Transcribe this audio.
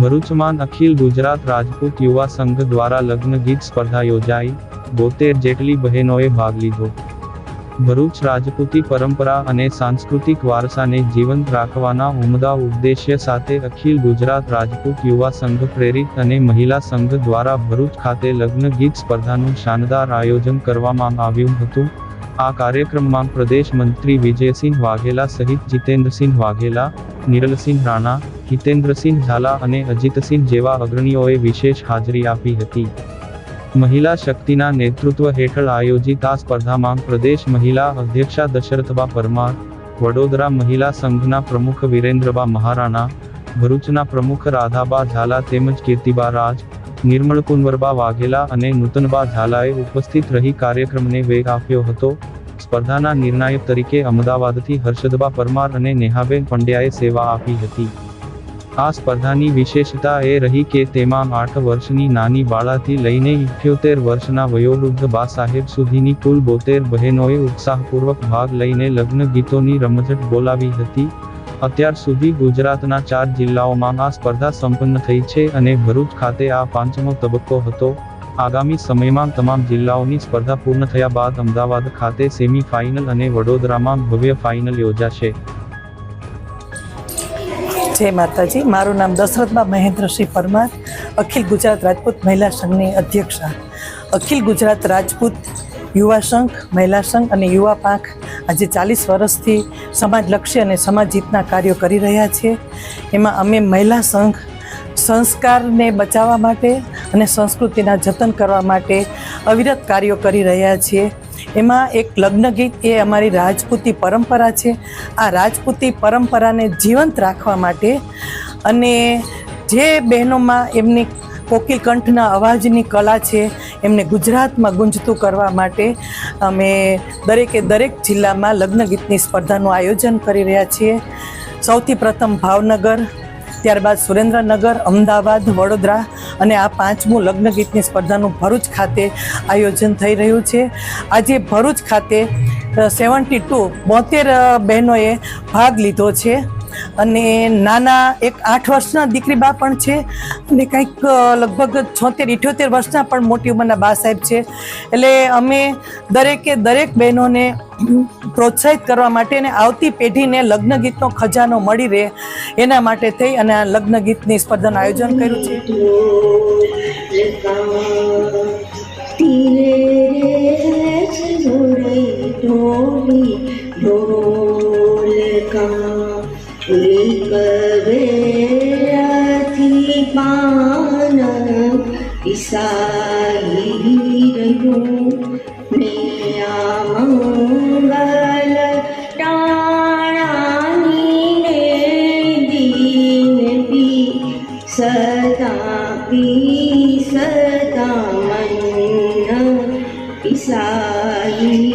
ભરૂચમાં અખિલ ગુજરાત રાજપૂત યુવા સંઘ દ્વારા લગ્ન ગીત સ્પર્ધા યોજાઈ. બોતેર જેટલી બહેનોએ ભાગ લીધો. ભરૂચ રાજપૂતી પરંપરા અને સાંસ્કૃતિક વારસાને જીવંત રાખવાના ઉમદા ઉદ્દેશ્ય સાથે અખિલ ગુજરાત રાજપૂત યુવા સંઘ પ્રેરિત અને મહિલા સંઘ દ્વારા ભરૂચ ખાતે લગ્ન ગીત સ્પર્ધાનું શાનદાર આયોજન કરવામાં આવ્યું હતું. આ કાર્યક્રમમાં પ્રદેશ મંત્રી વિજયસિંહ વાઘેલા સહિત જીતેન્દ્રસિંહ વાઘેલા નિરલસિંહ રાણા, હિતેન્દ્રસિંહ ઝાલા અને અજીતસિંહ જેવા અગ્રણીઓએ વિશેષ હાજરી આપી હતી. મહિલા શક્તિના નેતૃત્વ હેઠળ આયોજિત આ સ્પર્ધામાં પ્રદેશ મહિલા અધ્યક્ષા દશરથબા પરમાર, વડોદરા મહિલા સંઘના પ્રમુખ વિરેન્દ્રબા મહારાણા, ભરૂચના પ્રમુખ રાધાબા ઝાલા તેમજ કીર્તિબા રાજ, નિર્મળ કુંવરબા વાઘેલા અને નૂતનબા ઝાલાએ ઉપસ્થિત રહી કાર્યક્રમને વેગ આપ્યો હતો. સ્પર્ધાના નિર્ણાયક તરીકે અમદાવાદથી હર્ષદબા પરમાર અને નેહાબેન પંડ્યાએ સેવા આપી હતી. આ સ્પર્ધાની વિશેષતા એ રહી કે તેમાં આઠ વર્ષની નાની બાળાથી લઈને ઇઠ્યોતેર વર્ષના વયોવૃદ્ધ બા સાહેબ સુધીની કુલ બોતેર બહેનોએ ઉત્સાહપૂર્વક ભાગ લઈને લગ્ન ગીતોની રમઝટ બોલાવી હતી. અત્યાર સુધી ગુજરાતના ચાર જિલ્લાઓમાં આ સ્પર્ધા સંપન્ન થઈ છે અને ભરૂચ ખાતે આ પાંચમો તબક્કો હતો. આગામી સમયમાં તમામ જિલ્લાઓની સ્પર્ધા પૂર્ણ થયા બાદ અમદાવાદ ખાતે સેમી ફાઇનલ અને વડોદરામાં ભવ્ય ફાઇનલ યોજાશે. જય માતાજી, મારું નામ દશરથબા મહેન્દ્રસિંહ પરમાર, અખિલ ગુજરાત રાજપૂત મહિલા સંઘની અધ્યક્ષા. અખિલ ગુજરાત રાજપૂત યુવા સંઘ, મહિલા સંઘ અને યુવા પાંખ આજે ચાલીસ વર્ષથી સમાજલક્ષી અને સમાજ જીતના કાર્યો કરી રહ્યા છે. એમાં અમે મહિલા સંઘ સંસ્કારને બચાવવા માટે અને સંસ્કૃતિના જતન કરવા માટે અવિરત કાર્યો કરી રહ્યા છીએ. એમાં એક લગ્ન ગીત એ અમારી રાજપૂતી પરંપરા છે. આ રાજપૂતી પરંપરાને જીવંત રાખવા માટે અને જે બહેનોમાં એમની કોકિલ કંઠના અવાજની કલા છે, એમને ગુજરાતમાં ગુંજતું કરવા માટે અમે દરેકે દરેક જિલ્લામાં લગ્ન ગીતની સ્પર્ધાનું આયોજન કરી રહ્યા છીએ. સૌથી પ્રથમ ભાવનગર ત્યારબાદ સુરેન્દ્રનગર, અમદાવાદ, વડોદરા અને આ પાંચમું લગ્ન ગીતની સ્પર્ધાનું ભરૂચ ખાતે આયોજન થઈ રહ્યું છે. આજે ભરૂચ ખાતે સેવન્ટી ટુ બોતેર બહેનોએ ભાગ લીધો છે. અને નાના એક આઠ વર્ષના દીકરી બા પણ છે અને કંઈક લગભગ છોતેર ઇઠ્યોતેર વર્ષના પણ મોટી ઉંમરના બા સાહેબ છે. એટલે અમે દરેકે દરેક બહેનોને પ્રોત્સાહિત કરવા માટે અને આવતી પેઢીને લગ્ન ગીતનો ખજાનો મળી રહે એના માટે થઈ અને આ લગ્ન ગીતની સ્પર્ધાનું આયોજન કર્યું છે. பானம் விசாயிரோ மேயாமங்கல டாணானினே தீனபி சதா பி சதா மன்ன விசாயிரோ